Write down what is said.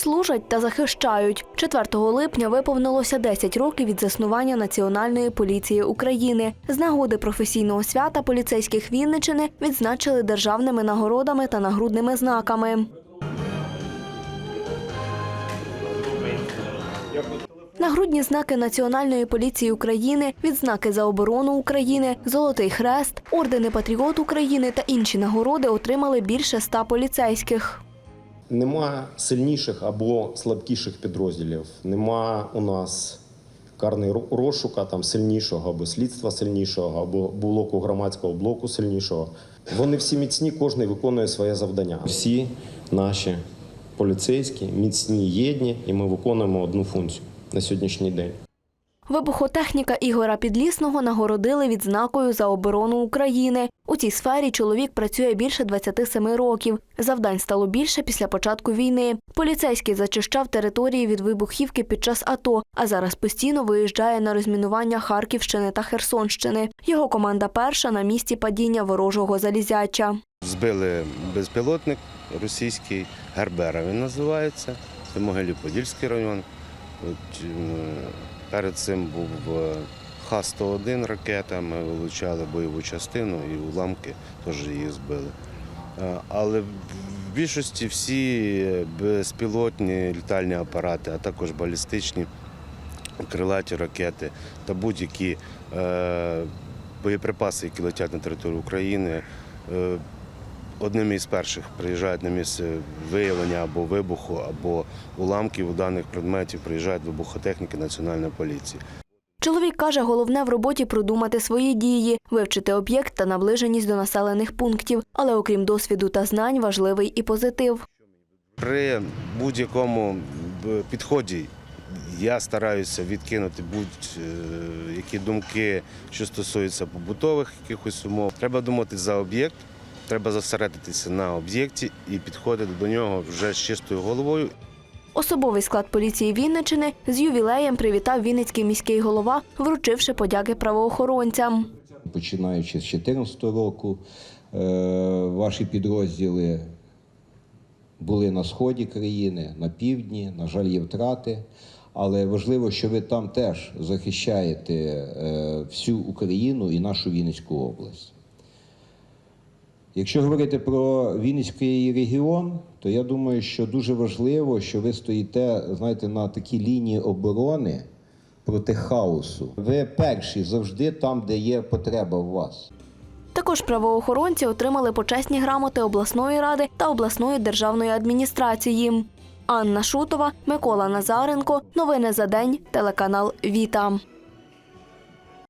служать та захищають. 4 липня виповнилося 10 років від заснування Національної поліції України. З нагоди професійного свята поліцейських Вінничини відзначили державними нагородами та нагрудними знаками. Нагрудні знаки Національної поліції України, відзнаки за оборону України, Золотий Хрест, ордени Патріот України та інші нагороди отримали більше ста поліцейських. Нема сильніших або слабкіших підрозділів. Нема у нас карний ро- розшука там сильнішого або слідства сильнішого, або блоку громадського блоку сильнішого. Вони всі міцні, кожен виконує своє завдання. Всі наші поліцейські міцні, єдні, і ми виконуємо одну функцію на сьогоднішній день. Вибухотехніка Ігора Підлісного нагородили відзнакою за оборону України. У цій сфері чоловік працює більше 27 років. Завдань стало більше після початку війни. Поліцейський зачищав території від вибухівки під час АТО, а зараз постійно виїжджає на розмінування Харківщини та Херсонщини. Його команда перша на місці падіння ворожого залізяча. Збили безпілотник російський, Гербера він називається. Це Могилів-Подільський район. Перед цим був е, Х-101 ракета, ми вилучали бойову частину і уламки теж її збили. Е, Але в більшості всі безпілотні літальні апарати, а також балістичні крилаті ракети та будь-які е, боєприпаси, які летять на територію України, одними із перших приїжджають на місце виявлення або вибуху, або уламків у даних предметів, приїжджають вибухотехніки Національної поліції. Чоловік каже, головне в роботі продумати свої дії, вивчити об'єкт та наближеність до населених пунктів. Але окрім досвіду та знань, важливий і позитив. При будь-якому підході я стараюся відкинути будь-які думки, що стосуються побутових якихось умов. Треба думати за об'єкт, треба зосередитися на об'єкті і підходити до нього вже з чистою головою Особовий склад поліції Вінничини з ювілеєм привітав Вінницький міський голова, вручивши подяки правоохоронцям. Починаючи з 2014 року, е, ваші підрозділи були на сході країни, на півдні. На жаль, є втрати. Але важливо, що ви там теж захищаєте е, всю Україну і нашу Вінницьку область. Якщо говорити про Вінницький регіон, то я думаю, що дуже важливо, що ви стоїте, знаєте, на такій лінії оборони проти хаосу. Ви перші завжди там, де є потреба в вас. Також правоохоронці отримали почесні грамоти обласної ради та обласної державної адміністрації. Анна Шутова, Микола Назаренко. Новини за день. Телеканал Віта.